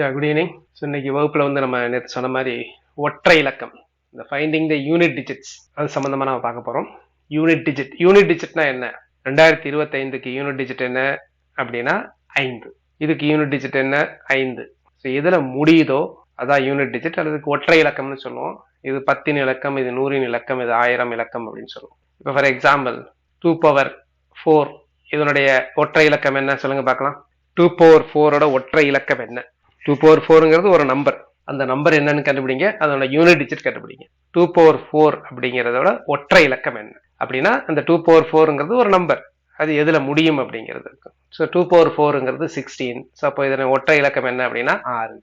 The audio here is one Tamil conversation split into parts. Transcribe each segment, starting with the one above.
யா குட் ஈவினிங் ஸோ இன்னைக்கு வகுப்பில் வந்து நம்ம நேற்று சொன்ன மாதிரி ஒற்றை இலக்கம். இந்த ஃபைண்டிங் த யூனிட் டிஜிட்ஸ் அது சம்மந்தமாக நம்ம பார்க்க போகிறோம் யூனிட் டிஜிட் யூனிட் டிஜிட்னா என்ன? ரெண்டாயிரத்தி இருபத்தைந்துக்கு யூனிட் டிஜிட் என்ன? அப்படின்னா ஐந்து. இதுக்கு யூனிட் டிஜிட் என்ன? ஐந்து. ஸோ எதில் முடியுதோ அதான் யூனிட் டிஜிட் அல்லது ஒற்றை இலக்கம்னு சொல்லுவோம். இது பத்தின் இலக்கம் இது நூறின் இலக்கம் இது ஆயிரம் இலக்கம் அப்படின்னு சொல்லுவோம். இப்போ for example two power four இதனுடைய ஒற்றை இலக்கம் என்ன? சொல்லுங்க பார்க்கலாம். டூ பவர் ஃபோரோட ஒற்றை இலக்கம் என்ன? டூ பவர் ஃபோருங்கிறது ஒரு நம்பர் அந்த நம்பர் என்னன்னு கண்டுபிடிங்க. அதோட யூனிட் டிஜிட் கண்டுபிடிங்க. டூ பவர் ஃபோர் அப்படிங்கிறதோட ஒற்றை இலக்கம் என்ன? அப்படின்னா அந்த டூ பவர் ஃபோருங்கிறது ஒரு நம்பர் அது எதுல முடியும் அப்படிங்கிறது இருக்கும் ஸோ டூ பவர் ஃபோருங்கிறது சிக்ஸ்டீன் ஸோ அப்போ இதன் ஒற்றை இலக்கம் என்ன அப்படின்னா ஆறு.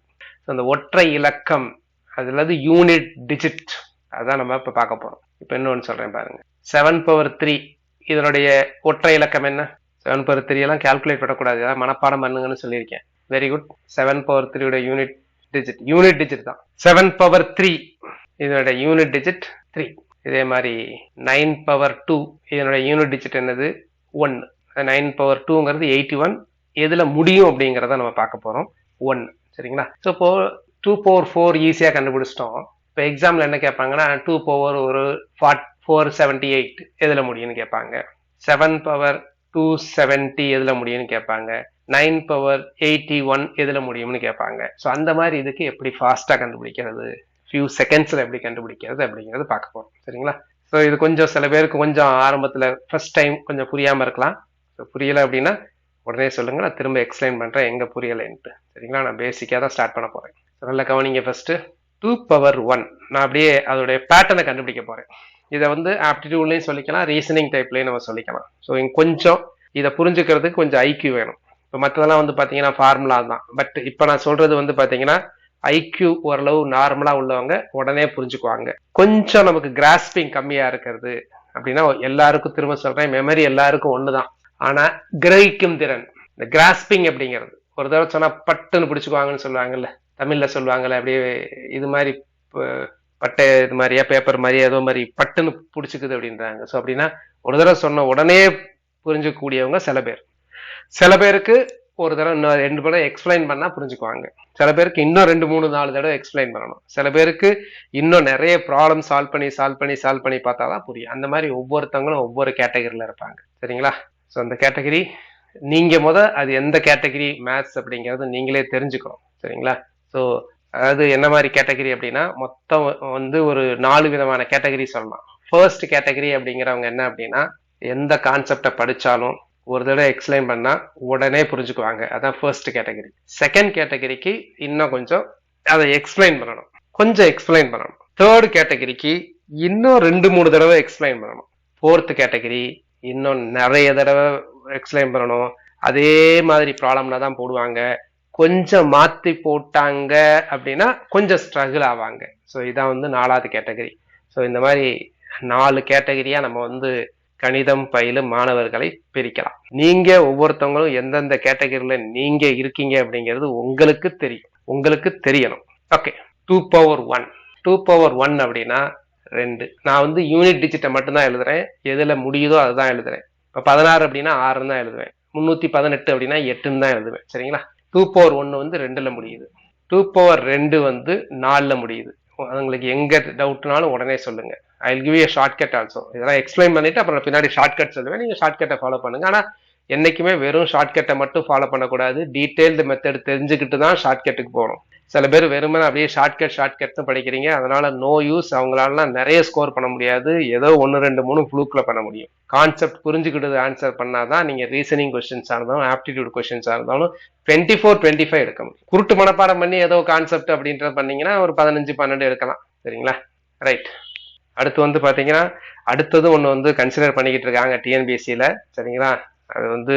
ஸோ அந்த ஒற்றை இலக்கம் அதுலது யூனிட் டிஜிட் அதான் நம்ம இப்போ பார்க்க போறோம். இப்போ இன்னொன்று சொல்றேன் பாருங்க. செவன் பவர் த்ரீ இதனுடைய ஒற்றை இலக்கம் என்ன? செவன் பவர் த்ரீ எல்லாம் கால்குலேட் பண்ணக்கூடாது. அதான் மனப்பாடம் பண்ணுங்கன்னு சொல்லியிருக்கேன். வெரி குட் செவன் பவர் த்ரீயோட யூனிட் டிஜிட் யூனிட் டிஜிட் தான். செவன் பவர் த்ரீ இதனுடைய யூனிட் டிஜிட் த்ரீ இதே மாதிரி நைன் பவர் டூ இதனுடைய யூனிட் டிஜிட் என்னது? ஒன் நைன் பவர் டூங்கிறது எயிட்டி ஒன் எதுல முடியும் அப்படிங்கிறத நம்ம பார்க்க போறோம். ஒன் சரிங்களா? ஸோ இப்போ டூ பவர் ஃபோர் ஈஸியாக கண்டுபிடிச்சிட்டோம். இப்போ எக்ஸாம்ல என்ன கேட்பாங்கன்னா டூ பவர் ஒரு ஃபார்ட் ஃபோர் செவன்டி எயிட் எதுல முடியும்னு கேட்பாங்க? செவன் பவர் டூ செவன்டி எதில் முடியும்னு கேட்பாங்க. நைன் பவர் எயிட்டி ஒன் எதில் முடியும்னு கேட்பாங்க. ஸோ அந்த மாதிரி இதுக்கு எப்படி ஃபாஸ்ட்டாக கண்டுபிடிக்கிறது? ஃபியூ செகண்ட்ஸில் எப்படி கண்டுபிடிக்கிறது அப்படிங்கிறது பார்க்க போகிறோம் சரிங்களா? ஸோ இது கொஞ்சம் சில பேருக்கு கொஞ்சம் ஆரம்பத்தில் ஃபர்ஸ்ட் டைம் கொஞ்சம் புரியாமல் இருக்கலாம். ஸோ புரியலை அப்படின்னா உடனே சொல்லுங்கள் நான் திரும்ப எக்ஸ்பிளைன் பண்ணுறேன் எங்கே புரியலைன்ட்டு. சரிங்களா? நான் பேசிக்காக தான் ஸ்டார்ட் பண்ண போகிறேன் So, நல்லா கவனிங்க ஃபஸ்ட்டு டூ பவர் ஒன் நான் அப்படியே அதோடைய பேட்டர்னை கண்டுபிடிக்க போறேன். இதை வந்து ஆப்டிடியூட்லையும் சொல்லிக்கலாம் ரீசனிங் டைப்லையும் நம்ம சொல்லிக்கலாம். ஸோ கொஞ்சம் இதை புரிஞ்சுக்கிறதுக்கு கொஞ்சம் ஐக்யூ வேணும். இப்போ மற்றதெல்லாம் வந்து பார்த்தீங்கன்னா ஃபார்முலா தான். பட் இப்போ நான் சொல்றது வந்து பார்த்தீங்கன்னா ஐக்யூ ஓரளவு நார்மலாக உள்ளவங்க உடனே புரிஞ்சுக்குவாங்க. கொஞ்சம் நமக்கு கிராஸ்பிங் கம்மியாக இருக்கிறது அப்படின்னா எல்லாருக்கும் திரும்ப சொல்றேன் மெமரி எல்லாருக்கும் ஒன்று தான் ஆனால் கிரகிக்கும் திறன் இந்த கிராஸ்பிங் அப்படிங்கிறது. ஒரு தடவை சொன்னால் பட்டுன்னு பிடிச்சிக்குவாங்கன்னு சொல்லுவாங்கல்ல தமிழில் சொல்லுவாங்கல்ல அப்படியே இது மாதிரி பட்டை இது மாதிரியா பேப்பர் மாதிரியா ஏதோ மாதிரி பட்டுன்னு பிடிச்சிக்குது அப்படின்றாங்க. ஸோ அப்படின்னா ஒரு தடவை சொன்ன உடனே புரிஞ்சுக்கக்கூடியவங்க சில பேர். சில பேருக்கு ஒரு தடவை இன்னும் ரெண்டு தடவை எக்ஸ்பிளைன் பண்ணால் புரிஞ்சுக்குவாங்க. சில பேருக்கு இன்னும் ரெண்டு மூணு நாலு தடவை எக்ஸ்பிளைன் பண்ணணும். சில பேருக்கு இன்னும் நிறைய ப்ராப்ளம் சால்வ் பண்ணி சால்வ் பண்ணி சால்வ் பண்ணி பார்த்தா தான் புரியும். அந்த மாதிரி ஒவ்வொருத்தவங்களும் ஒவ்வொரு கேட்டகரியில் இருப்பாங்க. சரிங்களா? ஸோ அந்த கேட்டகரி நீங்கள் முத அது எந்த கேட்டகரி மேத்ஸ் அப்படிங்கிறது நீங்களே தெரிஞ்சுக்கணும். சரிங்களா? ஸோ அதாவது என்ன மாதிரி கேட்டகரி அப்படின்னா மொத்தம் வந்து ஒரு நாலு விதமான கேட்டகரி சொல்லலாம். ஃபர்ஸ்ட் கேட்டகரி அப்படிங்கிறவங்க என்ன அப்படின்னா எந்த கான்செப்டை படித்தாலும் ஒரு தடவை எக்ஸ்பிளைன் பண்ணா உடனே புரிஞ்சுக்குவாங்க. அதான் ஃபர்ஸ்ட் கேட்டகரி. செகண்ட் கேட்டகரிக்கு இன்னும் கொஞ்சம் அதை எக்ஸ்பிளைன் பண்ணணும். கொஞ்சம் எக்ஸ்பிளைன் பண்ணணும். தேர்ட் கேட்டகரிக்கு இன்னும் ரெண்டு மூணு தடவை எக்ஸ்பிளைன் பண்ணணும். ஃபோர்த் கேட்டகரி இன்னும் நிறைய தடவை எக்ஸ்பிளைன் பண்ணணும். அதே மாதிரி ப்ராப்ளம்ல தான் போடுவாங்க. கொஞ்சம் மாத்தி போட்டாங்க அப்படின்னா கொஞ்சம் ஸ்ட்ரகிள் ஆவாங்க. ஸோ இதான் வந்து நாலாவது கேட்டகரி ஸோ இந்த மாதிரி நாலு கேட்டகரியா நம்ம வந்து கணிதம் பயிலும் மாணவர்களை பிரிக்கலாம். நீங்க ஒவ்வொருத்தவங்களும் எந்தெந்த கேட்டகரியில நீங்க இருக்கீங்க அப்படிங்கிறது உங்களுக்கு தெரியும். உங்களுக்கு தெரியணும். Okay two power one two power one அப்படின்னா ரெண்டு. நான் வந்து யூனிட் டிஜிட்டை மட்டும்தான் எழுதுறேன். எதுல முடியுதோ அதுதான் எழுதுறேன். இப்போ பதினாறு அப்படின்னா ஆறுன்னு தான் எழுதுவேன். முந்நூற்றி பதினெட்டு அப்படின்னா எட்டுன்னு தான் எழுதுவேன். சரிங்களா? டூ பவர் ஒன்று வந்து ரெண்டில் முடியுது. டூ பவர் ரெண்டு வந்து நாலில் முடியுது. உங்களுக்கு எங்க டவுட்னாலும் உடனே சொல்லுங்க. I give a shortcut also இதெல்லாம் எக்ஸ்பிளைன் பண்ணிட்டு அப்புறம் பின்னாடி ஷார்ட்கட் சொல்லுவேன். நீங்க ஷார்ட்கட்டை ஃபாலோ பண்ணுங்க. ஆனா என்றைக்குமே வெறும் ஷார்ட்கட்டை மட்டும் ஃபாலோ பண்ணக்கூடாது. டீட்டெயில்டு மெத்தட் தெரிஞ்சுக்கிட்டு தான் ஷார்ட்கட்டுக்கு போகணும். சில பேர் வெறுமனே அப்படியே ஷார்ட்கட் ஷார்ட்கட்னு படிக்கிறீங்க. அதனால நோ யூஸ் அவங்களாலாம் நிறைய ஸ்கோர் பண்ண முடியாது. ஏதோ ஒன்று ரெண்டு மூணு ஃப்ளூக்கில் பண்ண முடியும். கான்செப்ட் புரிஞ்சுக்கிட்டு ஆன்சர் பண்ணாதான் நீங்கள் ரீசனிங் கொஸ்டின்ஸாக இருந்தாலும் ஆப்டிடியூட் கொஸ்டின்ஸாக இருந்தாலும் டுவெண்ட்டி ஃபோர் டுவெண்ட்டி ஃபைவ் எடுக்க முடியும். குருட்டு மனப்பாடம் பண்ணி ஏதோ கான்செப்ட் அப்படின்றத பண்ணீங்கன்னா ஒரு பதினஞ்சு பன்னெண்டு எடுக்கலாம். சரிங்களா? ரைட் அடுத்து வந்து பார்த்தீங்கன்னா அடுத்தது ஒன்று வந்து கன்சிடர் பண்ணிக்கிட்டு இருக்காங்க டிஎன்பிஎஸ்சியில் சரிங்களா? அது வந்து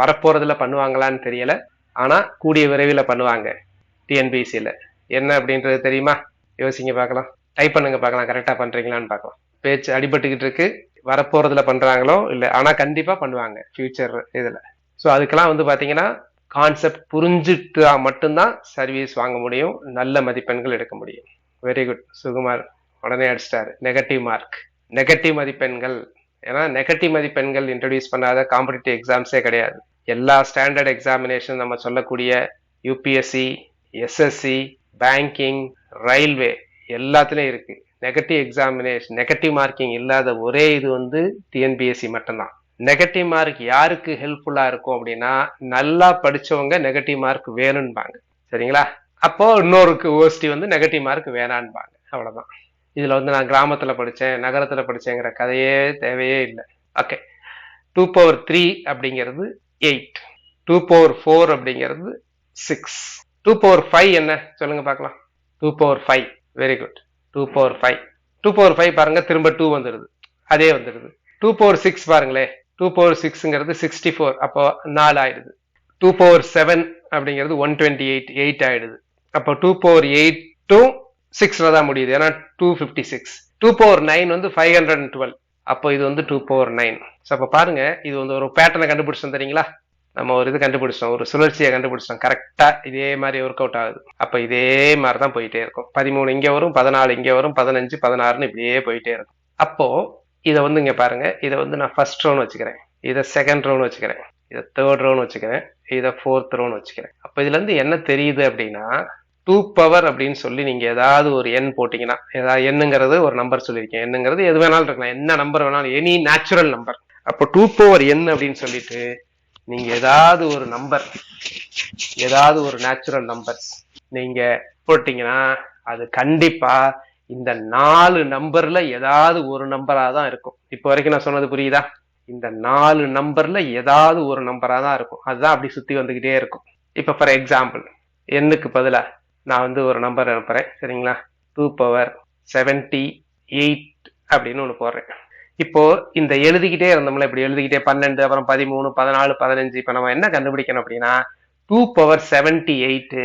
வரப்போறதுல பண்ணுவாங்களான்னு தெரியல. ஆனா கூடிய விரைவில் பண்ணுவாங்க டிஎன்பிஎஸ்சியில் என்ன அப்படின்றது தெரியுமா? யோசிங்க பார்க்கலாம். டைப் பண்ணுங்க பார்க்கலாம். கரெக்டா பண்றீங்களான்னு பார்க்கலாம். பேச்சு அடிபட்டுக்கிட்டு இருக்கு. வரப்போறதுல பண்றாங்களோ இல்லை ஆனா கண்டிப்பா பண்ணுவாங்க ஃபியூச்சர் இதுல. ஸோ அதுக்கெல்லாம் வந்து பாத்தீங்கன்னா கான்செப்ட் புரிஞ்சுட்டா மட்டும்தான் சர்வீஸ் வாங்க முடியும். நல்ல மதிப்பெண்கள் எடுக்க முடியும். வெரி குட் சுகுமார் உடனே அடிச்சிட்டாரு. நெகட்டிவ் மார்க் நெகட்டிவ் மதிப்பெண்கள். ஏன்னா நெகட்டிவ் மதிப்பெண்கள் இன்ட்ரடியூஸ் பண்ணாத காம்படிட்டிவ் எக்ஸாம்ஸே கிடையாது. எல்லா ஸ்டாண்டர்ட் எக்ஸாமினேஷன் நம்ம சொல்லக்கூடிய யூபிஎஸ்சி எஸ்எஸ்சி பேங்கிங் ரயில்வே எல்லாத்துலேயும் இருக்கு. நெகட்டிவ் எக்ஸாமினேஷன் நெகட்டிவ் மார்க்கிங் இல்லாத ஒரே இது வந்து டிஎன்பிஎஸ்சி மட்டும்தான். நெகட்டிவ் மார்க் யாருக்கு ஹெல்ப்ஃபுல்லாக இருக்கும் அப்படின்னா நல்லா படித்தவங்க நெகட்டிவ் மார்க் வேணும்பாங்க. சரிங்களா? அப்போ இன்னொருக்கு ஓஸ்டி வந்து நெகட்டிவ் மார்க் வேணான்பாங்க அவ்வளோதான் இதுல வந்து நான் கிராமத்துல படிச்சேன் நகரத்துல படிச்சேங்கிற கதையே தேவையே இல்லை. ஓகே டூ பவர் த்ரீ அப்படிங்கிறது எயிட் டூ பவர் ஃபோர் அப்படிங்கிறது சிக்ஸ் டூ பவர் ஃபைவ் என்ன? சொல்லுங்க பார்க்கலாம். Two power five very good two power five two power five பாருங்க திரும்ப டூ வந்துடுது. அதே வந்துடுது. டூ பவர் சிக்ஸ் பாருங்களேன் டூ பவர் சிக்ஸ்ங்கிறது சிக்ஸ்டி ஃபோர் அப்போ நாலு ஆயிடுது. டூ பவர் செவன் அப்படிங்கிறது ஒன் டுவெண்ட்டி எயிட் எயிட் ஆயிடுது. அப்போ டூ பவர் எயிட்டும் சிக்ஸ்ல தான் முடியுது. ஏன்னா two fifty six two power nine வந்து ஃபைவ் ஹண்ட்ரட் அண்ட் டுவெல் அப்போ இது வந்து டூ பவர் நைன் ஸோ அப்போ பாருங்க இது வந்து ஒரு பேட்டர்னை கண்டுபிடிச்சோம் தெரியுங்களா? நம்ம ஒரு இது கண்டுபிடிச்சோம். ஒரு சுழற்சியை கண்டுபிடிச்சோம். கரெக்டாக இதே மாதிரி ஒர்க் அவுட் ஆகுது. அப்போ இதே மாதிரி தான் போயிட்டே இருக்கும். பதிமூணு இங்கே வரும் பதினாலு இங்கே வரும் பதினஞ்சு பதினாறுன்னு இப்படியே போயிட்டே இருக்கும். அப்போ இதை வந்து இங்கே பாருங்க. இதை வந்து நான் ஃபர்ஸ்ட் ரவுண்ட் வச்சுக்கிறேன். இதை செகண்ட் ரவுண்ட் வச்சுக்கிறேன். இதை தேர்ட் ரவுண்ட் வச்சுக்கிறேன். இதை ஃபோர்த் ரவுண்ட் வச்சுக்கிறேன். அப்போ இதுலேருந்து என்ன தெரியுது அப்படின்னா டூ பவர் அப்படின்னு சொல்லி நீங்க ஏதாவது ஒரு எண் போட்டீங்கன்னா ஏதாவது எண்ணுங்கிறது ஒரு நம்பர் சொல்லியிருக்கேன். எண்ணுங்கிறது எது வேணாலும் இருக்கலாம். என்ன நம்பர் வேணாலும் எனி நேச்சுரல் நம்பர் அப்போ டூ பவர் எண் அப்படின்னு சொல்லிட்டு நீங்க ஏதாவது ஒரு நம்பர் ஏதாவது ஒரு நேச்சுரல் நம்பர் நீங்க போட்டீங்கன்னா அது கண்டிப்பா இந்த நாலு நம்பர்ல ஏதாவது ஒரு நம்பரா தான் இருக்கும். இப்போ வரைக்கும் நான் சொன்னது புரியுதா? இந்த நாலு நம்பர்ல ஏதாவது ஒரு நம்பரா தான் இருக்கும். அதுதான் அப்படி சுத்தி வந்துகிட்டே இருக்கும். இப்ப ஃபார் எக்ஸாம்பிள் எண்ணுக்கு பதிலாக நான் வந்து ஒரு நம்பர் அனுப்புறேன். சரிங்களா? டூ பவர் செவன்டி எயிட் அப்படின்னு ஒன்று போடுறேன். இப்போ இந்த எழுதிக்கிட்டே இருந்தோம்ல இப்படி எழுதிக்கிட்டே பன்னெண்டு அப்புறம் பதிமூணு பதினாலு பதினஞ்சு இப்போ நம்ம என்ன கண்டுபிடிக்கணும் அப்படின்னா டூ பவர் செவன்டி எயிட்டு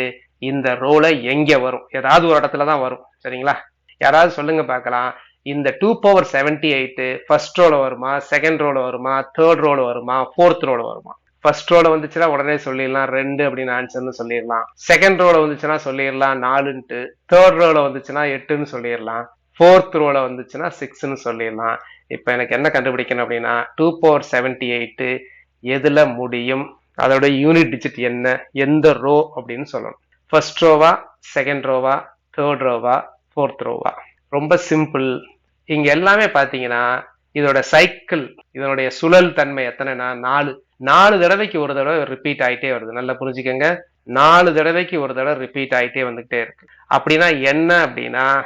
இந்த ரோல எங்க வரும்? ஏதாவது ஒரு இடத்துல தான் வரும். சரிங்களா? யாராவது சொல்லுங்க பார்க்கலாம். இந்த two power seventy eight first ரோல வருமா செகண்ட் ரோல வருமா தேர்ட் ரோல வருமா ஃபோர்த் ரோல வருமா? ஃபர்ஸ்ட் ரோல வந்துச்சுன்னா உடனே சொல்லிடலாம். ரெண்டு அப்படின்னு ஆன்சர்னு சொல்லிடலாம். செகண்ட் ரோல வந்துச்சுன்னா சொல்லிடலாம். நாலுன்ட்டு. தேர்ட் ரோல வந்துச்சுன்னா எட்டுன்னு சொல்லிடலாம். ஃபோர்த் ரோல வந்துச்சுன்னா சிக்ஸ்னு சொல்லிடலாம். இப்போ எனக்கு என்ன கண்டுபிடிக்கணும் அப்படின்னா டூ பவர் செவன்டி எயிட்டு எதுல முடியும்? அதோட யூனிட் டிஜிட் என்ன? எந்த ரோ அப்படின்னு சொல்லணும். ஃபர்ஸ்ட் ரோவா செகண்ட் ரோவா தேர்ட் ரோவா ஃபோர்த் ரோவா ரொம்ப சிம்பிள் இங்க எல்லாமே பாத்தீங்கன்னா இதோட சைக்கிள் இதனுடைய சுழல் தன்மை எத்தனைனா நாலு. நாலு தடவைக்கு ஒரு தடவை ரிப்பீட் ஆயிட்டே வருது. நல்லா புரிஞ்சுக்கங்க. நாலு தடவைக்கு ஒரு தடவை ரிப்பீட் ஆயிட்டே வந்துகிட்டே இருக்கு. அப்படின்னா என்ன அப்படின்னா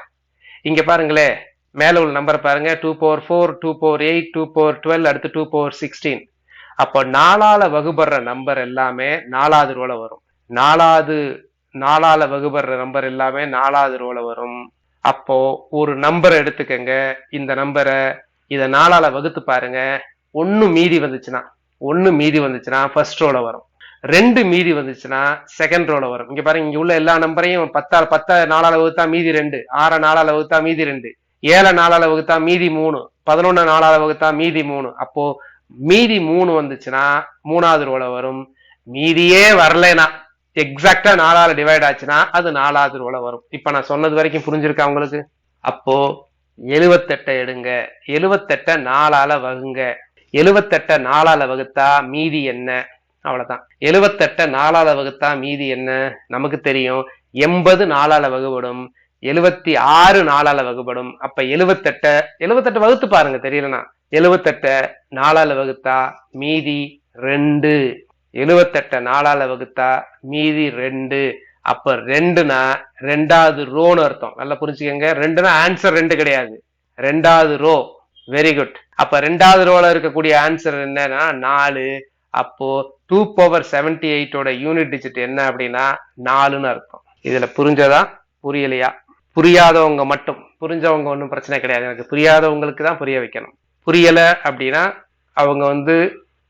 இங்க பாருங்களே மேல உள்ள நம்பர் பாருங்க. Two power four two power eight two power twelve அடுத்து டூ பவர் சிக்ஸ்டீன் அப்போ நாலால வகுபடுற நம்பர் எல்லாமே நாலாவது ரோல வரும். நாலாவது நாலால வகுபடுற நம்பர் எல்லாமே நாலாவது ரோல வரும். அப்போ ஒரு நம்பரை எடுத்துக்கங்க. இந்த நம்பரை இதை நாளால வகுத்து பாருங்க. ஒன்னு மீதி வந்துச்சுன்னா ஒன்னு மீதி வந்துச்சுன்னா ஃபர்ஸ்ட் ரோல வரும். ரெண்டு மீதி வந்துச்சுன்னா செகண்ட் ரோல வரும். இங்க பாருங்க இங்க உள்ள எல்லா நம்பரையும் பத்தா பத்தா நாலால வகுத்தா மீதி ரெண்டு ஆற நாலால வகுத்தா மீதி ரெண்டு ஏழை நாலால வகுத்தா மீதி மூணு பதினொன்னு நாலால வகுத்தா மீதி மூணு. அப்போ மீதி மூணு வந்துச்சுன்னா மூணாவது ரோல வரும். மீதியே வரலனா எக்ஸாக்டா நாலால டிவைட் ஆச்சுன்னா அது நாலாவது ரோல வரும். இப்ப நான் சொன்னது வரைக்கும் புரிஞ்சிருக்கா உங்களுக்கு? அப்போ எழுவத்தெட்டை எடுங்க. எழுவத்தெட்டை நாலால வகுங்க. எழுவத்தெட்டை நாலால வகுத்தா மீதி என்ன? அவ்வளவுதான். எழுவத்தெட்டை நாலால வகுத்தா மீதி என்ன? நமக்கு தெரியும். எண்பது நாலால வகுபடும். எழுவத்தி ஆறு நாலால வகுபடும். அப்ப எழுவத்தெட்டை எழுவத்தெட்டு வகுத்து பாருங்க தெரியலனா? எழுவத்தெட்டை நாலால வகுத்தா மீதி ரெண்டு. எழுவத்தெட்டை நாலால வகுத்தா மீதி ரெண்டு. அப்ப ரெண்டுனா ரெண்டாவது ரோன்னு அர்த்தம். நல்லா புரிஞ்சுக்கங்க. ரெண்டுனா ஆன்சர் ரெண்டு கிடையாது. ரெண்டாவது ரோ வெரி குட் அப்ப ரெண்டாவது ரோல இருக்கக்கூடிய ஆன்சர் என்னன்னா நாலு. அப்போ டூ பவர் செவன்டி எயிட்டோட யூனிட் டிஜிட் என்ன அப்படின்னா நாலுன்னு அர்த்தம். இதுல புரிஞ்சதா? புரியலையா? புரியாதவங்க மட்டும். புரிஞ்சவங்க ஒன்றும் பிரச்சனை கிடையாது. எனக்கு புரியாதவங்களுக்கு தான் புரிய வைக்கணும். புரியல அப்படின்னா அவங்க வந்து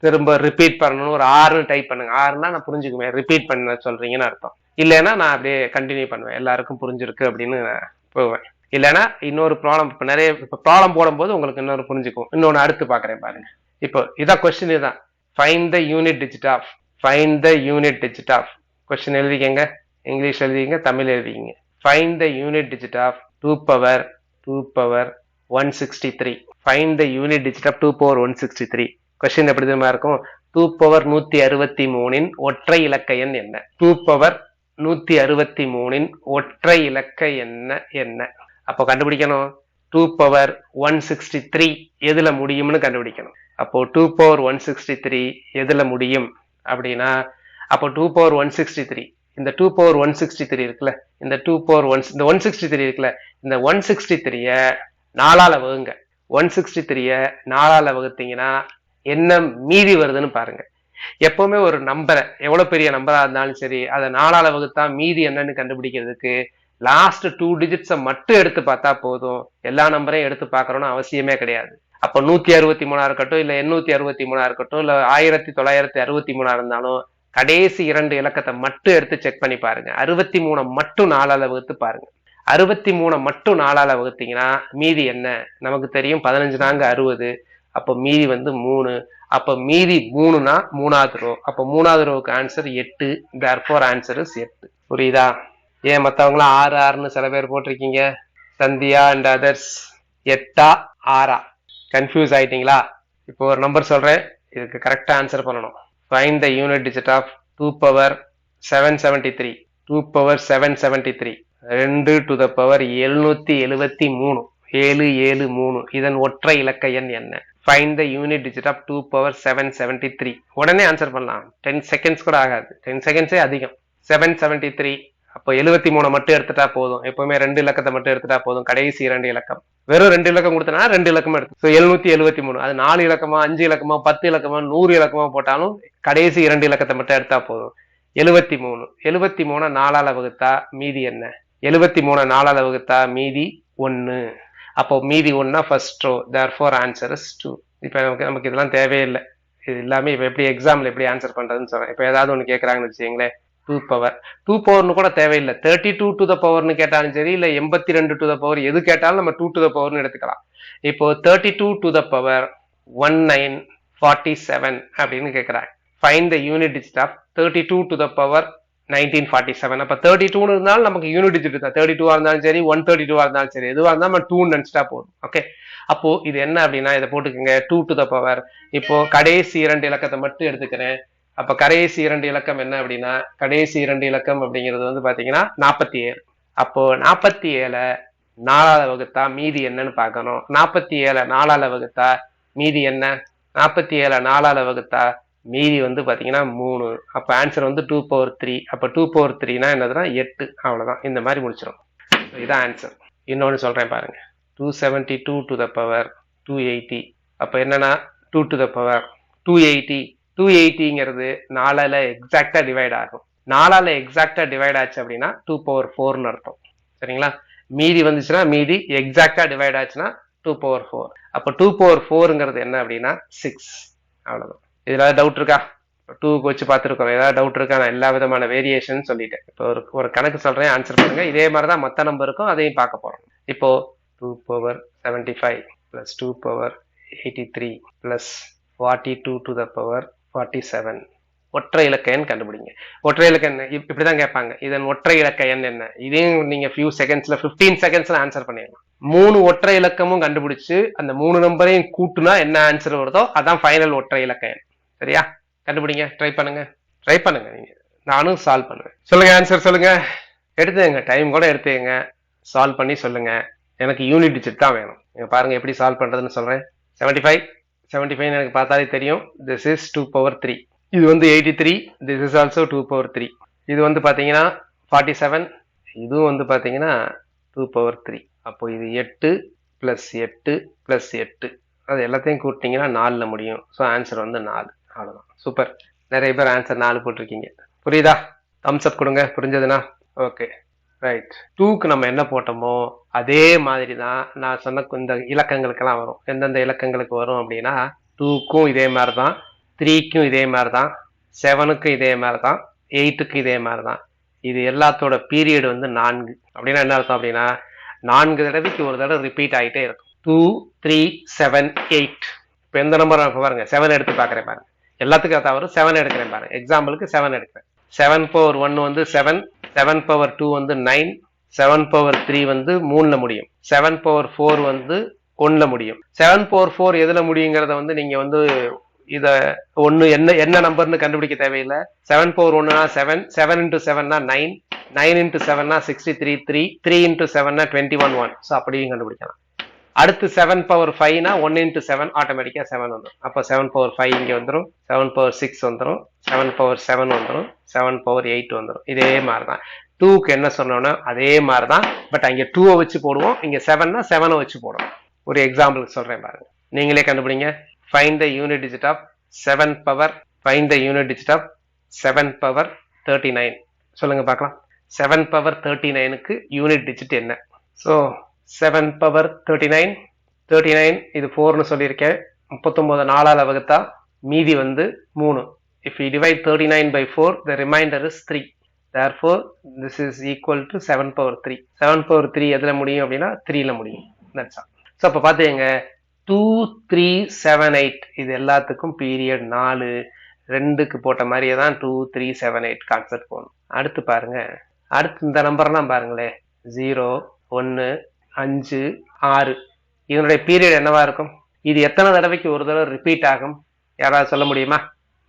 திரும்ப ரிப்பீட் பண்ணணும் ஒரு ஆறுன்னு டைப் பண்ணுங்க. ஆறுனா நான் புரிஞ்சுக்குவேன். ரிப்பீட் பண்ண சொல்றீங்கன்னு அர்த்தம். இல்லைன்னா நான் அப்படியே கண்டினியூ பண்ணுவேன். எல்லாருக்கும் புரிஞ்சிருக்கு அப்படின்னு நான் போவேன். இல்லைன்னா இன்னொரு ப்ராப்ளம் இப்போ நிறைய இப்போ ப்ராப்ளம் போடும்போது உங்களுக்கு இன்னொரு புரிஞ்சுக்கும். இன்னொன்று அடுத்து பார்க்குறேன் பாருங்க. இப்போ இதான் கொஸ்டின் இதுதான் find the unit digit of find the unit digit of question எழுதிக்கங்க. English எழுதிங்க தமிழ் எழுதிங்க find the unit digit of two power two power one sixty three find the unit digit of two power one sixty three question எப்படி தெரியுமா இருக்கும்? டூ பவர் நூத்தி அறுபத்தி மூணின் ஒற்றை இலக்க எண் என்ன? டூ பவர் நூத்தி அறுபத்தி மூணின் ஒற்றை இலக்க என்ன என்ன? அப்போ கண்டுபிடிக்கணும். Two power one sixty three எதுல முடியும்னு கண்டுபிடிக்கணும். அப்போ two power one sixty three எதுல முடியும் அப்படின்னா அப்போ two power one sixty three இந்த two power one sixty three இருக்குல்ல இந்த டூ பவர் ஒன் இந்த ஒன் சிக்ஸ்டி த்ரீ இருக்குல்ல இந்த ஒன் சிக்ஸ்டி த்ரீய நாலால வகுங்க. ஒன் சிக்ஸ்டி த்ரீய நாலால வகுத்தீங்கன்னா என்ன மீதி வருதுன்னு பாருங்க. எப்பவுமே ஒரு நம்பரை எவ்வளவு பெரிய நம்பரா இருந்தாலும் சரி அதை நாலால வகுத்தா மீதி என்னன்னு கண்டுபிடிக்கிறதுக்கு லாஸ்ட் டூ டிஜிட்ஸை மட்டும் எடுத்து பார்த்தா போதும். எல்லா நம்பரையும் எடுத்து பார்க்கணும்னு அவசியமே கிடையாது. அப்போ நூத்தி அறுபத்தி மூணா இருக்கட்டும் இல்ல எண்ணூத்தி அறுபத்தி மூணா இருக்கட்டும் இல்ல ஆயிரத்தி தொள்ளாயிரத்தி அறுபத்தி மூணா இருந்தாலும் கடைசி இரண்டு இலக்கத்தை மட்டும் எடுத்து செக் பண்ணி பாருங்க. அறுபத்தி மூணை மட்டும் நாலால வகுத்து பாருங்க. அறுபத்தி மூணை மட்டும் நாலால வகுத்தீங்கன்னா மீதி என்ன? நமக்கு தெரியும் பதினஞ்சு நாங்க அறுபது. அப்போ மீதி வந்து மூணு. அப்போ மீதி மூணுனா மூணாவது ரோ அப்போ மூணாவது ரோவுக்கு ஆன்சர் எட்டு. தேர்ஃபோர் ஆன்சர் இஸ் எட்டு. புரியுதா? ஏன் மத்தவங்களாம் ஆறு ஆறுன்னு சில பேர் போட்டிருக்கீங்க? சந்தியா அண்ட் அதர்ஸ் எட்டா ஆறா? கன்ஃபியூஸ் ஆயிட்டீங்களா? இப்போ ஒரு நம்பர் சொல்றேன். இதுக்கு கரெக்டா ஆன்சர் பண்ணணும். Find the unit digit of two power seven seventy three two power seven seventy three ரெண்டு டு த பவர் எழுநூத்தி எழுபத்தி மூணு. ஏழு ஏழு மூணு. இதன் ஒற்றை இலக்க எண் என்ன? Find the unit digit of two power seven seventy three உடனே ஆன்சர் பண்ணலாம். டென் செகண்ட்ஸ் கூட ஆகாது. டென் செகண்ட்ஸே அதிகம். செவன் செவன்டி த்ரீ அப்போ எழுபத்தி மூணு மட்டும் எடுத்துட்டா போதும். எப்பவுமே ரெண்டு இலக்கத்தை மட்டும் எடுத்துட்டா போதும். கடைசி இரண்டு இலக்கம். வெறும் ரெண்டு இலக்கம் கொடுத்தனா ரெண்டு இலக்கமா எடுத்து ஸோ எழுநூத்தி எழுபத்தி மூணு. அது நாலு இலக்கமா அஞ்சு இலக்கமா பத்து இலக்கமா நூறு இலக்கமா போட்டாலும் கடைசி இரண்டு இலக்கத்தை மட்டும் எடுத்தா போதும். எழுபத்தி மூணு. எழுபத்தி மூணு நாலால வகுத்தா மீதி என்ன? எழுபத்தி மூணு நாலால வகுத்தா மீதி ஒன்று அப்போ மீதி ஒன்னா first row there four answer is two இப்போ நமக்கு நமக்கு இதெல்லாம் தேவையில்லை. இது எல்லாமே இப்போ எப்படி எக்ஸாம்ல எப்படி ஆன்சர் பண்றதுன்னு சொல்றேன். இப்போ ஏதாவது ஒன்று கேட்குறாங்கன்னு வச்சுங்களேன் டூ பவர் டூ பவர்னு கூட தேவையில்லை. தேர்ட்டி டூ டு த பவர்னு கேட்டாலும் சரி இல்லை எண்பத்தி ரெண்டு டு த பவர் எது கேட்டாலும் நம்ம டூ டு த பவர்னு எடுத்துக்கலாம். இப்போ thirty two to the power one nine forty seven அப்படின்னு கேட்குறாங்க find the unit digit of thirty two to the power nineteen forty seven அப்போ தேர்ட்டி டூன்னு இருந்தாலும் நமக்கு யூனிட் டிஜிட் தான். தேர்ட்டி டூவாக இருந்தாலும் சரி ஒன் தேர்ட்டி டூவாக இருந்தாலும் சரி எதுவாக இருந்தாலும் நம்ம டூ நினச்சிட்டா போதும். ஓகே அப்போ இது என்ன அப்படின்னா இதை போட்டுக்கோங்க. டூ டு த பவர் இப்போ கடைசி இரண்டு இலக்கத்தை மட்டும் எடுத்துக்கிறேன். அப்போ கடைசி இரண்டு இலக்கம் என்ன அப்படின்னா கடைசி இரண்டு இலக்கம் அப்படிங்கிறது வந்து பார்த்தீங்கன்னா நாற்பத்தி ஏழு. அப்போ நாற்பத்தி ஏழை நாலாவது வகுத்தா மீதி என்னன்னு பார்க்கணும். நாற்பத்தி ஏழை நாலாவது வகுத்தா மீதி என்ன? நாற்பத்தி ஏழை நாலாவது வகுத்தா மீதி வந்து பார்த்தீங்கன்னா மூணு. அப்போ ஆன்சர் வந்து டூ பவர் த்ரீ அப்போ டூ பவர் த்ரீனா என்னதுன்னா எட்டு. அவ்வளோதான் இந்த மாதிரி முடிச்சிடும் இதான் ஆன்சர் இன்னொன்று சொல்கிறேன் பாருங்க. Two seventy two to the power two eighty அப்போ என்னன்னா two to the power two eighty two எயிட்டிங்கிறது நாலால் எக்ஸாக்டாக டிவைட் ஆகும். நாலால் எக்ஸாக்டாக டிவைட் ஆச்சு அப்படின்னா டூ பவர் ஃபோர்னு அர்த்தம். சரிங்களா? மீதி வந்துச்சுன்னா மீதி எக்ஸாக்டாக டிவைட் ஆச்சுன்னா டூ பவர் ஃபோர் அப்போ டூ பவர் ஃபோருங்கிறது என்ன அப்படின்னா சிக்ஸ் அவ்வளோதான் இதுல டவுட் இருக்கா? டூக்கு வச்சு பார்த்துருக்கோம். ஏதாவது டவுட் இருக்கா? நான் எல்லா விதமான வேரியேஷன் சொல்லிட்டேன். இப்போ ஒரு ஒரு கணக்கு சொல்றேன் ஆன்சர் பண்ணுங்க. இதே மாதிரி தான் மற்ற நம்பருக்கும் அதையும் பார்க்க போறோம். இப்போ two power seventy five plus two power eighty three plus forty two to the power forty seven ஒற்றை இலக்க எண் கண்டுபிடிங்க. ஒற்றை இலக்க எண் இப்படிதான் கேட்பாங்க. இதன் ஒற்றை இலக்க எண் என்ன? இதையும் நீங்க ஃபியூ செகண்ட்ஸ்ல 15 செகண்ட்ஸ்ல ஆன்சர் பண்ணிடலாம். மூணு ஒற்றை இலக்கமும் கண்டுபிடிச்சு அந்த மூணு நம்பரையும் கூட்டுனா என்ன ஆன்சர் வருதோ அதான் ஃபைனல் ஒற்றை இலக்க எண். சரியா? கண்டுபிடிங்க ட்ரை பண்ணுங்க. ட்ரை பண்ணுங்க நீங்க. நானும் சால்வ் பண்ணுவேன். சொல்லுங்க ஆன்சர் சொல்லுங்க. எடுத்துங்க டைம் கூட எடுத்துங்க சால்வ் பண்ணி சொல்லுங்க. எனக்கு யூனிட் டிஜிட் தான் வேணும். நீங்க பாருங்க எப்படி சால்வ் பண்றதுன்னு சொல்றேன். 75 ஃபைவ் செவன்டி ஃபைவ் எனக்கு பார்த்தாலே தெரியும். This is two power three இது வந்து eighty three this is also two power three இது வந்து பார்த்தீங்கன்னா ஃபார்ட்டி செவன் இதுவும் வந்து பார்த்தீங்கன்னா டூ பவர் த்ரீ அப்போ இது எட்டு ப்ளஸ் எட்டு ப்ளஸ் எட்டு. அது எல்லாத்தையும் கூட்டிங்கன்னா நாலில் முடியும். ஸோ ஆன்சர் வந்து நாலு. அவ்வளோதான் சூப்பர். நிறைய பேர் ஆன்சர் நாலு போட்டிருக்கீங்க. புரியுதா? தம்ஸ் அப் கொடுங்க. புரிஞ்சதுன்னா? ஓகே ரைட் டூக்கு நம்ம என்ன போட்டோமோ அதே மாதிரி தான் நான் சொன்ன இந்த இலக்கங்களுக்கெல்லாம் வரும். எந்தெந்த இலக்கங்களுக்கு வரும் அப்படின்னா டூக்கும் இதே மாதிரி தான் த்ரீக்கும் இதே மாதிரி தான் செவனுக்கும் இதே மாதிரி தான் எயிட்டுக்கும் இதே மாதிரி தான் இது எல்லாத்தோட பீரியட் வந்து நான்கு. அப்படின்னா என்ன அர்த்தம் அப்படின்னா நான்கு தடவைக்கு ஒரு தடவை ரிப்பீட் ஆகிட்டே இருக்கும். டூ த்ரீ செவன் எயிட் இப்போ எந்த நம்பர் பாருங்க. செவன் எடுத்து பார்க்குறேன் பாருங்க. எல்லாத்துக்கும் தவிர செவன் எடுக்கிறேன் பாருங்க. எக்ஸாம்பிளுக்கு செவன் எடுக்கிறேன். செவன் பவர் ஒன் வந்து செவன் செவன் பவர் டூ வந்து நைன் செவன் பவர் த்ரீ வந்து மூணுல முடியும். செவன் பவர் ஃபோர் வந்து ஒன்றில் முடியும். செவன் பவர் ஃபோர் எதுல முடியுங்கிறத வந்து நீங்க வந்து இத ஒன்னு என்ன என்ன நம்பர்னு கண்டுபிடிக்க தேவையில்லை. செவன் பவர் ஒன்னுனா செவன் செவன் இன்டூ செவன்னா nine nine into செவன்னா sixty three three three into செவன்னா twenty one one so அப்படியும் கண்டுபிடிக்கலாம். அடுத்து செவன் பவர் ஃபைவ்னா ஒன் இன்டு செவன் ஆட்டோமேட்டிக்காக செவன் வந்துடும் அப்போ செவன் பவர் ஃபைவ் இங்கே வந்துடும் செவன் பவர் சிக்ஸ் வந்துடும் செவன் பவர் செவன் வந்துடும் செவன் பவர் எயிட் வந்துடும் இதே மாதிரி தான் டூக்கு என்ன சொன்னோன்னா அதே மாதிரி தான் பட் அங்கே டூவை வச்சு போடுவோம். இங்கே செவன்னா செவனை வச்சு போடுவோம். ஒரு எக்ஸாம்பிளுக்கு சொல்கிறேன் பாருங்க. நீங்களே கண்டுபிடிங்க. Find the unit digit of seven power find the unit digit of seven power thirty nine சொல்லுங்கள் பார்க்கலாம். செவன் பவர் தேர்ட்டி நைனுக்கு யூனிட் டிஜிட் என்ன? So seven power thirty nine thirty nine இது ஃபோர்னு சொல்லியிருக்கேன். முப்பத்தொம்போது நாலால் வகுத்தா மீதி வந்து மூணு. If you divide thirty nine by four the remainder is three therefore this is equal to seven power three seven power three எதில் முடியும் அப்படின்னா த்ரீல முடியும். தட்ஸ் ஸோ அப்போ பார்த்துங்க டூ த்ரீ செவன் எயிட் இது எல்லாத்துக்கும் பீரியட் நாலு. ரெண்டுக்கு போட்ட மாதிரியே தான் two three seven eight concept போகணும் அடுத்து பாருங்க. அடுத்து இந்த நம்பர்லாம் பாருங்களேன். ஜீரோ ஒன்று அஞ்சு ஆறு. இதனுடைய பீரியட் என்னவா இருக்கும்? இது எத்தனை தடவைக்கு ஒரு தடவை ரிப்பீட் ஆகும்? யாராவது சொல்ல முடியுமா?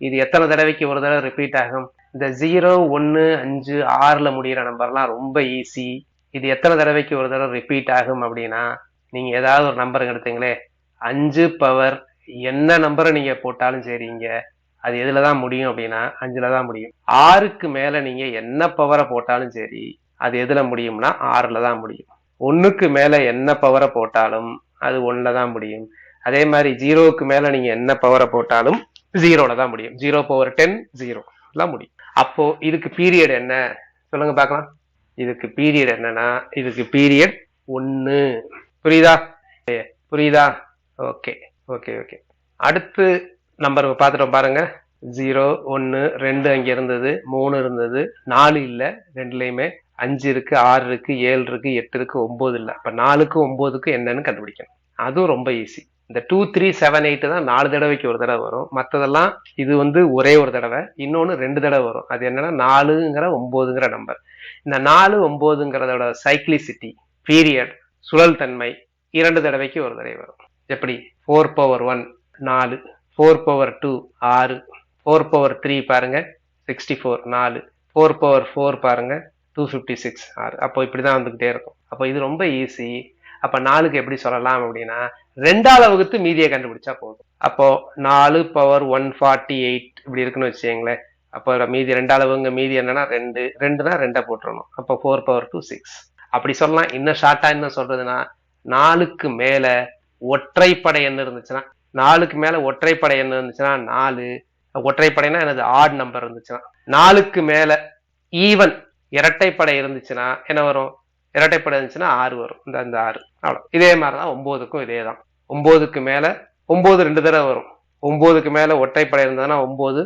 இது எத்தனை தடவைக்கு ஒரு தடவை ரிப்பீட் ஆகும்? இந்த ஜீரோ ஒன்று அஞ்சு ஆறில் முடிகிற நம்பர்லாம் ரொம்ப ஈஸி இது எத்தனை தடவைக்கு ஒரு தடவை ரிப்பீட் ஆகும் அப்படின்னா நீங்கள் ஏதாவது ஒரு நம்பர் எடுத்தீங்களே அஞ்சு பவர் என்ன நம்பரை நீங்கள் போட்டாலும் சரிங்க அது எதில் தான் முடியும் அப்படின்னா அஞ்சில் தான் முடியும். ஆறுக்கு மேலே நீங்கள் என்ன பவரை போட்டாலும் சரி அது எதில் முடியும்னா ஆறில் தான் முடியும். ஒன்றுக்கு மேலே என்ன பவரை போட்டாலும் அது ஒன்றில் தான் முடியும். அதே மாதிரி ஜீரோவுக்கு மேலே நீங்கள் என்ன பவரை போட்டாலும் ஜீரோவில் தான் முடியும். ஜீரோ பவர் டென் ஜீரோ தான் முடியும். அப்போது இதுக்கு பீரியட் என்ன? சொல்லுங்க பார்க்கலாம். இதுக்கு பீரியட் என்னன்னா இதுக்கு பீரியட் ஒன்று புரியுதா? ஏ, புரியுதா? Okay okay okay. அடுத்து நம்பர் பார்த்துட்டோம் பாருங்க. ஜீரோ ஒன்று ரெண்டு அங்கே இருந்தது மூணு இருந்தது நாலு இல்லை ரெண்டுலேயுமே அஞ்சு இருக்கு ஆறு இருக்கு ஏழு இருக்கு எட்டு இருக்கு ஒன்பது இல்லை. அப்போ நாலுக்கு ஒன்பதுக்கு என்னன்னு கண்டுபிடிக்கணும். அதுவும் ரொம்ப ஈஸி இந்த டூ த்ரீ செவன் எயிட் தான் நாலு தடவைக்கு ஒரு தடவை வரும். மற்றதெல்லாம் இது வந்து ஒரே ஒரு தடவை இன்னொன்று ரெண்டு தடவை வரும். அது என்னன்னா நாலுங்கிற ஒம்போதுங்கிற நம்பர் இந்த நாலு ஒம்போதுங்கிறதோட சைக்ளிசிட்டி பீரியட் சுழல் தன்மை இரண்டு தடவைக்கு ஒரு தடவை வரும். எப்படி? ஃபோர் பவர் ஒன் நாலு. ஃபோர் பவர் டூ ஆறு. ஃபோர் பவர் த்ரீ பாருங்க சிக்ஸ்டி ஃபோர் நாலு. ஃபோர் பவர் ஃபோர் பாருங்க டூ ஃபிஃப்டி சிக்ஸ் ஆர் அப்போ இப்படி தான் வந்துக்கிட்டே இருக்கும். அப்போ இது ரொம்ப ஈஸி அப்போ நாலுக்கு எப்படி சொல்லலாம் அப்படின்னா ரெண்டாவது வகுத்து மீதியை கண்டுபிடிச்சா போதும். அப்போ நாலு பவர் ஒன் ஃபார்ட்டி எயிட் இப்படி இருக்குன்னு வச்சுங்களேன் அப்போ மீதி ரெண்டாளவுங்க மீதி என்னன்னா ரெண்டு. ரெண்டுனா ரெண்டை போட்டுடணும் அப்போ ஃபோர் பவர் டூ சிக்ஸ் அப்படி சொல்லலாம். இன்னும் ஷார்ட்டா என்ன சொல்றதுன்னா நாலுக்கு மேல ஒற்றைப்படை எண் இருந்துச்சுன்னா நாலுக்கு மேல ஒற்றைப்படை எண் இருந்துச்சுன்னா நாலு. ஒற்றைப்படைனா எனது ஆட் நம்பர் இருந்துச்சுன்னா நாலுக்கு மேல ஈவன் இரட்டைப்படை இருந்துச்சுன்னா என்ன வரும்? இரட்டைப்படை இருந்துச்சுன்னா ஆறு வரும். இந்த அந்த ஆறு. அவ்வளோ இதே மாதிரி தான் ஒம்போதுக்கும் இதே தான் ஒம்போதுக்கு மேலே ஒம்பது ரெண்டு தடவை வரும். ஒம்போதுக்கு மேலே ஒற்றைப்படை இருந்ததுன்னா ஒம்பது.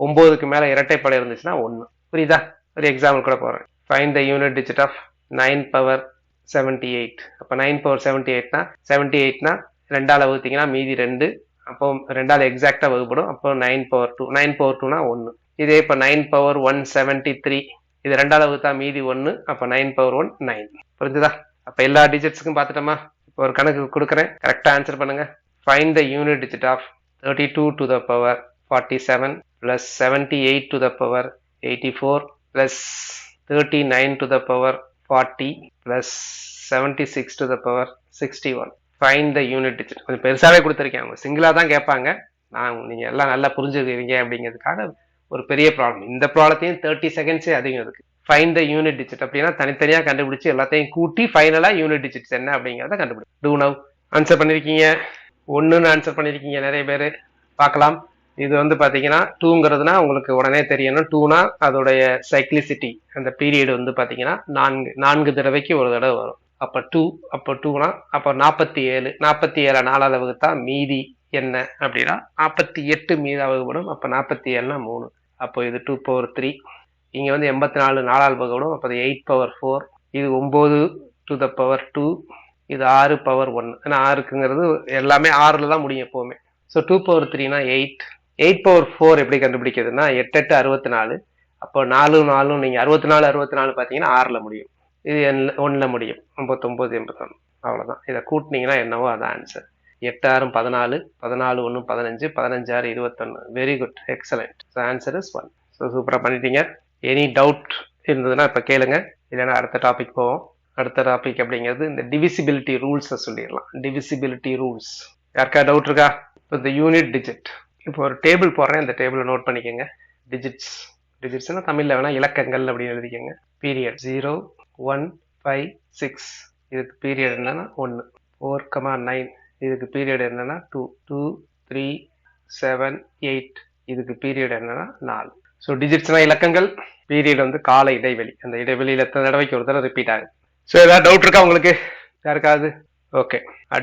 ஒம்போதுக்கு மேலே இரட்டைப்படை இருந்துச்சுன்னா ஒன்று புரியுதா? ஒரு எக்ஸாம்பிள் கூட போகிறேன் find the unit digit of nine power seventy eight அப்போ நைன் பவர் செவன்டி எயிட்னா செவன்டி எயிட்னா ரெண்டால் வகுத்தீங்கன்னா மீதி ரெண்டு. அப்போ ரெண்டால் எக்ஸாக்டாக வகுப்படும். அப்போ nine power two nine power டூனா ஒன்று இதே இப்போ nine power one seventy three இது ரெண்டாவது வகுத்தா மீதி ஒன்று அப்போ நைன் பவர் ஒன் நைன் புரிஞ்சுதா? அப்போ எல்லா டிஜிட்ஸுக்கும் பார்த்துட்டோமா? இப்போ ஒரு கணக்கு கொடுக்குறேன். கரெக்டாக ஆன்சர் பண்ணுங்க. Find the unit digit of thirty two to the power forty seven plus seventy eight to the power eighty four plus thirty nine to the power forty plus seventy six to the power sixty one find the unit digit கொஞ்சம் பெருசாகவே கொடுத்துருக்கேன். அவங்க சிங்கிளாக தான் கேட்பாங்க. நான் நீங்கள் எல்லாம் நல்லா புரிஞ்சுக்கிறீங்க அப்படிங்கிறதுக்காக ஒரு பெரிய ப்ராப்ளம் இந்த ப்ராப்ளத்தையும் தேர்ட்டி செகண்ட்ஸே அதிகம் இருக்கு. ஃபைன் த யூனிட் டிஜிட் அப்படின்னா தனித்தனியாக கண்டுபிடிச்சு எல்லாத்தையும் கூட்டி ஃபைனலாக யூனிட் டிஜிட்ஸ் என்ன அப்படிங்கிறத கண்டுபிடி டூ நவ் ஆன்சர் பண்ணியிருக்கீங்க ஒன்றுன்னு ஆன்சர் பண்ணியிருக்கீங்க நிறைய பேர். பார்க்கலாம். இது வந்து பார்த்தீங்கன்னா டூங்கிறதுனா உங்களுக்கு உடனே தெரியணும். டூனா அதோடைய சைக்ளிசிட்டி அந்த பீரியட் வந்து பார்த்தீங்கன்னா நான்கு நான்கு தடவைக்கு ஒரு தடவை வரும். அப்போ டூ அப்போ டூனா அப்போ நாற்பத்தி ஏழு நாற்பத்தி ஏழு நாலாவது வகுத்தா மீதி என்ன அப்படின்னா நாற்பத்தி எட்டு மீதி வகுப்படும் அப்போ நாற்பத்தி ஏழுனா மூணு. அப்போ இது டூ பவர் த்ரீ இங்கே வந்து எண்பத்தி நாலு நாலால் பகவடும் அப்போ அது எயிட் பவர் ஃபோர் இது ஒம்பது டு த பவர் டூ இது ஆறு பவர் ஒன்று ஏன்னா ஆறுக்குங்கிறது எல்லாமே ஆறில் தான் முடியும் எப்போவுமே. ஸோ டூ பவர் த்ரீனா எயிட் எயிட் பவர் ஃபோர் எப்படி கண்டுபிடிக்கிறதுனா எட்டு எட்டு அறுபத்தி நாலு அப்போ நாலு நாலும் நீங்கள் அறுபத்தி நாலு அறுபத்தி நாலு பார்த்தீங்கன்னா ஆறில் முடியும். இது ஒன்றில் முடியும். ஐம்பத்தொம்போது எண்பத்தொன்று. அவ்வளோதான் இதை கூட்டினீங்கன்னா என்னவோ அதான் ஆன்சர் எட்டு ஆறும் பதினாலு பதினாலு ஒன்று பதினஞ்சு பதினஞ்சு ஆறு இருபத்தொன்று very good excellent so answer is one so சூப்பராக பண்ணிட்டீங்க. எனி டவுட் இருந்ததுன்னா இப்போ கேளுங்க. இல்லைன்னா அடுத்த டாபிக் போவோம். அடுத்த டாபிக் அப்படிங்கிறது இந்த டிவிசிபிலிட்டி ரூல்ஸை சொல்லிடலாம். டிவிசிபிலிட்டி ரூல்ஸ் யாருக்கா டவுட் இருக்கா? இப்போ இந்த யூனிட் டிஜிட் இப்போ ஒரு டேபிள் போடுறேன். இந்த டேபிளை நோட் பண்ணிக்கோங்க. டிஜிட்ஸ் டிஜிட்ஸ்னா தமிழில் வேணால் இலக்கங்கள் அப்படின்னு எழுதிக்கோங்க. Period zero one five six இதுக்கு பீரியட் என்னன்னா ஒன்று ஃபோர் கமா நைன் இதுக்கு பீரியட் என்னன்னா two two three seven eight இதுக்கு பீரியட் என்னன்னா நாலு. ஸோ டிஜிட்ஸ்னா இலக்கங்கள் பீரியட் வந்து கால இடைவெளி. அந்த இடைவெளியில் எத்தனை தடவைக்கு ஒரு தடவை ரிப்பீட் ஆகும் ஸோ ஏதாவது டவுட் இருக்கா உங்களுக்கு? யாருக்காவது? ஓகே அடுத்து